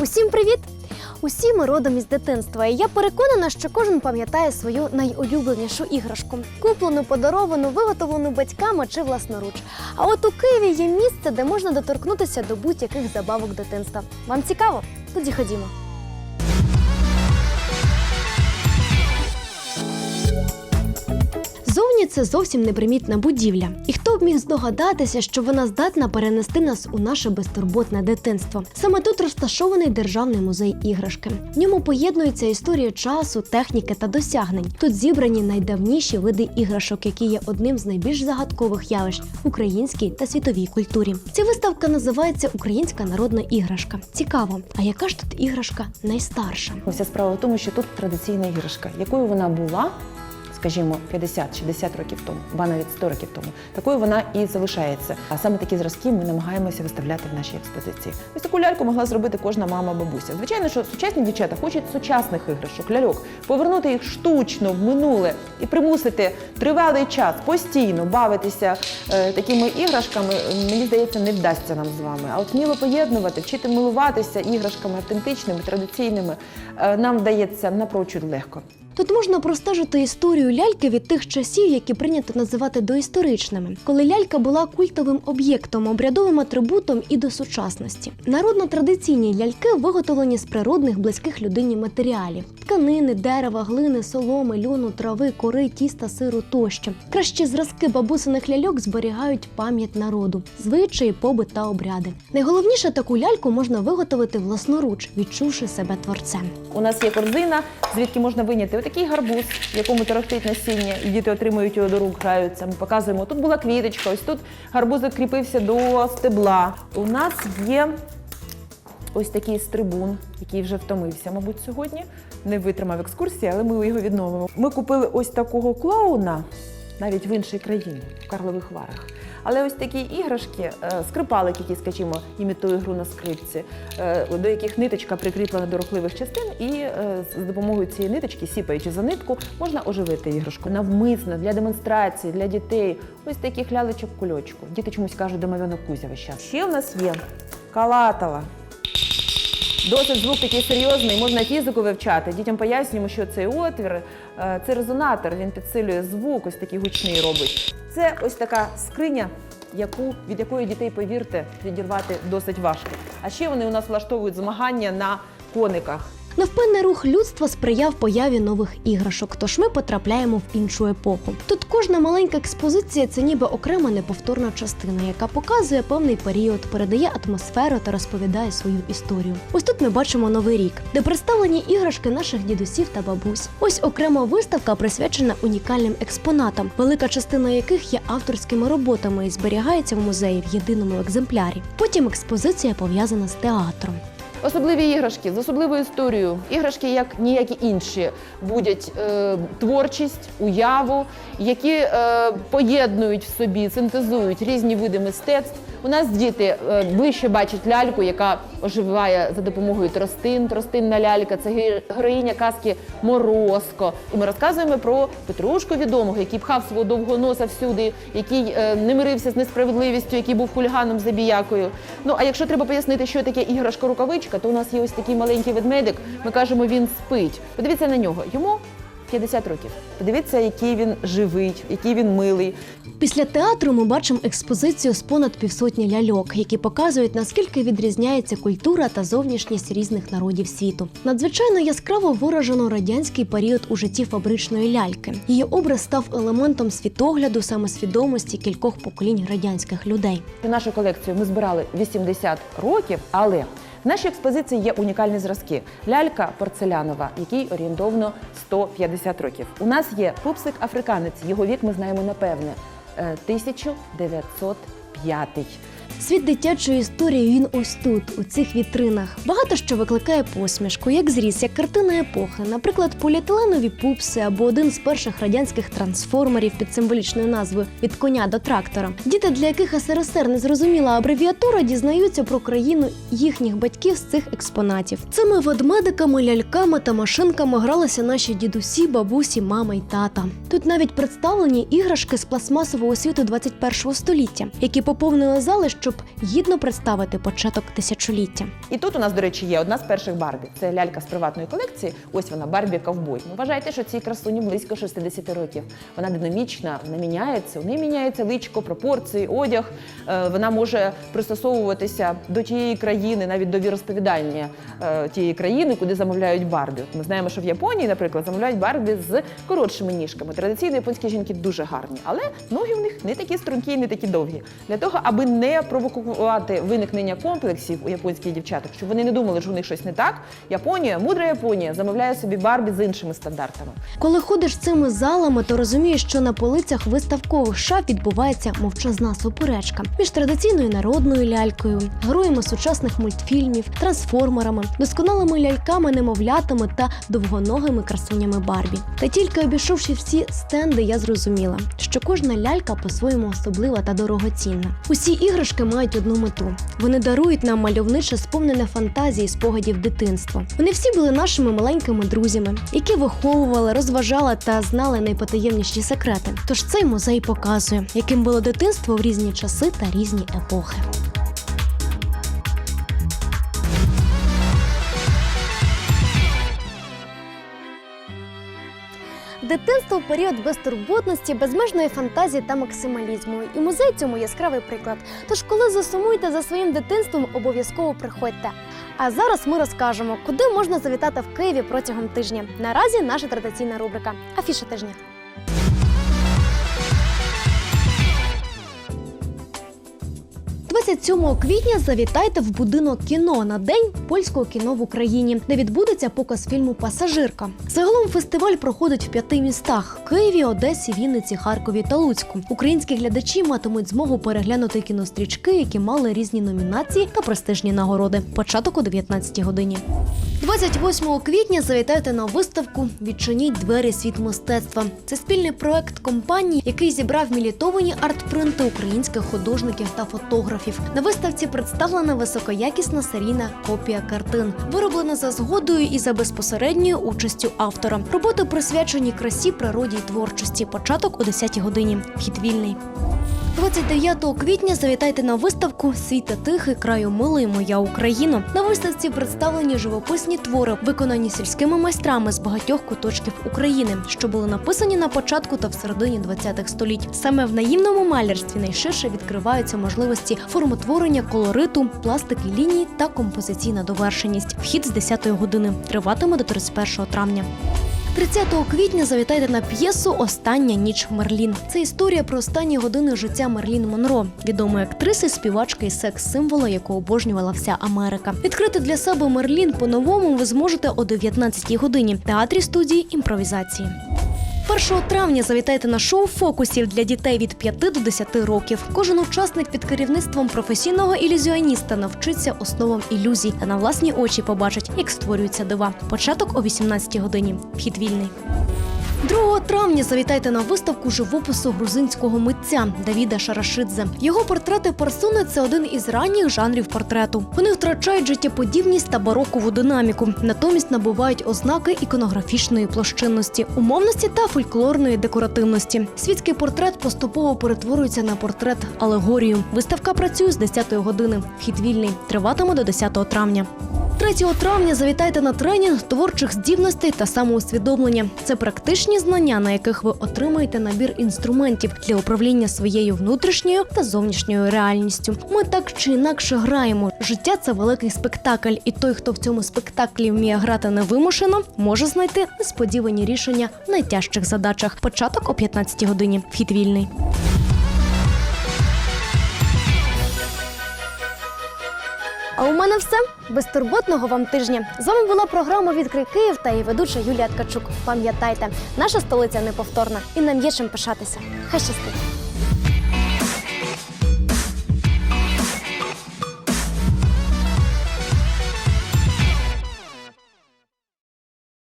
Усім привіт! Усі ми родом із дитинства, і я переконана, що кожен пам'ятає свою найулюбленішу іграшку, куплену, подаровану, виготовлену батьками чи власноруч. А от у Києві є місце, де можна доторкнутися до будь-яких забавок дитинства. Вам цікаво? Тоді ходімо. Це зовсім непримітна будівля. І хто б міг здогадатися, що вона здатна перенести нас у наше безтурботне дитинство? Саме тут розташований державний музей іграшки. В ньому поєднується історія часу, техніки та досягнень. Тут зібрані найдавніші види іграшок, які є одним з найбільш загадкових явищ в українській та світовій культурі. Ця виставка називається Українська народна іграшка. Цікаво, а яка ж тут іграшка найстарша? Вся справа в тому, що тут традиційна іграшка, якою вона була, скажімо, 50-60 років тому, ба навіть 100 років тому, такою вона і залишається. А саме такі зразки ми намагаємося виставляти в нашій експозиції. Ось таку ляльку могла зробити кожна мама бабуся. Звичайно, що сучасні дівчата хочуть сучасних іграшок, ляльок, повернути їх штучно в минуле і примусити тривалий час постійно бавитися е, такими іграшками. Мені здається, не вдасться нам з вами. А от вміло поєднувати, вчити милуватися іграшками автентичними, традиційними е, нам вдається напрочуд легко. Тут можна простежити історію ляльки від тих часів, які прийнято називати доісторичними, коли лялька була культовим об'єктом, обрядовим атрибутом і до сучасності. Народно-традиційні ляльки виготовлені з природних близьких людині матеріалів: тканини, дерева, глини, соломи, льону, трави, кори, тіста, сиру тощо. Кращі зразки бабусиних ляльок зберігають пам'ять народу, звичаї, побут та обряди. Найголовніше таку ляльку можна виготовити власноруч, відчувши себе творцем. У нас є корзина, звідки можна виняти отакий гарбуз, в якому торохтить насіння, і діти отримують його до рук, граються. Ми показуємо. Тут була квіточка, ось тут гарбузик кріпився до стебла. У нас є ось такий стрибун, який вже втомився, мабуть, сьогодні. Не витримав екскурсії, але ми його відновимо. Ми купили ось такого клоуна навіть в іншій країні, в Карлових Варах. Але ось такі іграшки, скрипалики, скрипалик, який, скажімо, імітує гру на скрипці, е, до яких ниточка прикріплена до рухливих частин, і е, з допомогою цієї ниточки, сіпаючи за нитку, можна оживити іграшку навмисно для демонстрації, для дітей. Ось таких лялечок кульочку. Діти чомусь кажуть домовянок Кузя весь час. Ще в нас є калатова. Досить звук такий серйозний, можна фізику вивчати. Дітям пояснюємо, що цей отвір е, це резонатор, він підсилює звук, ось такий гучний робить. Це ось така скриня, яку, від якої дітей, повірте, відірвати досить важко. А ще вони у нас влаштовують змагання на кониках. Невпинний рух людства сприяв появі нових іграшок, тож ми потрапляємо в іншу епоху. Тут кожна маленька експозиція це ніби окрема неповторна частина, яка показує певний період, передає атмосферу та розповідає свою історію. Ось тут ми бачимо новий рік, де представлені іграшки наших дідусів та бабусь. Ось окрема виставка присвячена унікальним експонатам, велика частина яких є авторськими роботами і зберігається в музеї в єдиному екземплярі. Потім експозиція пов'язана з театром. Особливі іграшки з особливою історією. Іграшки, як ніякі інші, будять е, творчість, уяву, які е, поєднують в собі, синтезують різні види мистецтв. У нас діти е, ближче бачать ляльку, яка оживає за допомогою тростин. Тростинна лялька це ге- героїня казки Морозко. І ми розказуємо про Петрушку відомого, який пхав свого довгого носа всюди, який е, не мирився з несправедливістю, який був хуліганом забіякою. Ну а якщо треба пояснити, що таке іграшка рукавичка, то у нас є ось такий маленький ведмедик. Ми кажемо, він спить. Подивіться на нього. Йому 50 років. Подивіться, який він живий, який він милий. Після театру ми бачимо експозицію з понад півсотні ляльок, які показують наскільки відрізняється культура та зовнішність різних народів світу. Надзвичайно яскраво виражено радянський період у житті фабричної ляльки. Її образ став елементом світогляду, самосвідомості кількох поколінь радянських людей. Нашу колекцію ми збирали 80 років, але в нашій експозиції є унікальні зразки. Лялька порцелянова, якій орієнтовно 150 років. У нас є пупсик африканець. Його вік ми знаємо напевне. е, 1905. Світ дитячої історії він ось тут, у цих вітринах. Багато що викликає посмішку, як зріз, як картина епохи, наприклад, поліетиленові пупси або один з перших радянських трансформерів під символічною назвою від коня до трактора. Діти, для яких СРСР не зрозуміла абревіатура, дізнаються про країну їхніх батьків з цих експонатів. Цими ведмедиками, ляльками та машинками гралися наші дідусі, бабусі, мама й тата. Тут навіть представлені іграшки з пластмасового світу 21 століття, які поповнили зали щоб гідно представити початок тисячоліття. І тут у нас, до речі, є одна з перших Барбі. Це лялька з приватної колекції. Ось вона Барбі Ковбой. Вважайте, що цій красуні близько 60 років. Вона динамічна, вона міняється. У неї міняється личко, пропорції, одяг. Е, Вона може пристосовуватися до тієї країни, навіть до віросповідання е, тієї країни, куди замовляють Барбі. Ми знаємо, що в Японії, наприклад, замовляють Барбі з коротшими ніжками. Традиційно японські жінки дуже гарні, але ноги в них не такі стрункі, не такі довгі. Для того, аби не провокувати виникнення комплексів у японських дівчаток, щоб вони не думали, що у них щось не так. Японія, мудра Японія, замовляє собі Барбі з іншими стандартами. Коли ходиш цими залами, то розумієш, що на полицях виставкових шаф відбувається мовчазна суперечка між традиційною народною лялькою, героями сучасних мультфільмів, трансформерами, досконалими ляльками, немовлятами та довгоногими красунями Барбі. Та тільки обійшовши всі стенди, я зрозуміла, що кожна лялька по-своєму особлива та дорогоцінна. Усі іграшки мають одну мету: вони дарують нам мальовниче сповнене фантазії, спогадів дитинства. Вони всі були нашими маленькими друзями, які виховували, розважали та знали найпотаємніші секрети. Тож цей музей показує, яким було дитинство в різні часи та різні епохи. Дитинство період безтурботності, безмежної фантазії та максималізму. І музей цьому яскравий приклад. Тож, коли засумуєте за своїм дитинством, обов'язково приходьте. А зараз ми розкажемо, куди можна завітати в Києві протягом тижня. Наразі наша традиційна рубрика Афіша тижня. – 27 квітня завітайте в будинок кіно на день польського кіно в Україні, де відбудеться показ фільму Пасажирка. Загалом фестиваль проходить в п'яти містах: Києві, Одесі, Вінниці, Харкові та Луцьку. Українські глядачі матимуть змогу переглянути кінострічки, які мали різні номінації та престижні нагороди. Початок о 19 годині. 28 квітня завітайте на виставку Відчиніть двері світ мистецтва. Це спільний проект компанії, який зібрав мілітовані артпринти українських художників та фотографів. На виставці представлена високоякісна серійна копія картин, вироблена за згодою і за безпосередньою участю автора. Роботи присвячені красі, природі й творчості. Початок о 10 годині. Вхід вільний. 29 квітня завітайте на виставку Світа тихий краю милий моя Україна. На виставці представлені живописні твори, виконані сільськими майстрами з багатьох куточків України, що були написані на початку та в середині 20-х століть. Саме в наївному малярстві найширше відкриваються можливості формотворення колориту, пластики ліній та композиційна довершеність. Вхід з 10 години триватиме до 31 травня. 30 квітня завітайте на п'єсу Остання ніч Мерлін. Це історія про останні години життя Мерлін Монро, відомої актриси, співачки і секс-символа, яку обожнювала вся Америка. Відкрити для себе Мерлін по-новому ви зможете о 19 годині в театрі студії імпровізації. 1 травня завітайте на шоу фокусів для дітей від 5 до 10 років. Кожен учасник під керівництвом професійного ілюзіоніста навчиться основам ілюзій та на власні очі побачить, як створюються дива. Початок о 18 годині. Вхід вільний. 2 травня завітайте на виставку живопису грузинського митця Давіда Шарашидзе. Його портрети персони це один із ранніх жанрів портрету. Вони втрачають життєподібність та барокову динаміку, натомість набувають ознаки іконографічної площинності, умовності та фольклорної декоративності. Світський портрет поступово перетворюється на портрет алегорію. Виставка працює з 10 години. Вхід вільний триватиме до 10 травня. 3 травня завітайте на тренінг творчих здібностей та самоусвідомлення. Це практичні знання, на яких ви отримаєте набір інструментів для управління своєю внутрішньою та зовнішньою реальністю. Ми так чи інакше граємо. Життя це великий спектакль, і той, хто в цьому спектаклі вміє грати невимушено, може знайти несподівані рішення в найтяжчих задачах. Початок о 15 годині. Вхід вільний. А у мене все. Безтурботного вам тижня. З вами була програма Відкрий Київ та її ведуча Юлія Ткачук. Пам'ятайте, наша столиця неповторна і нам є чим пишатися. Хай щастить!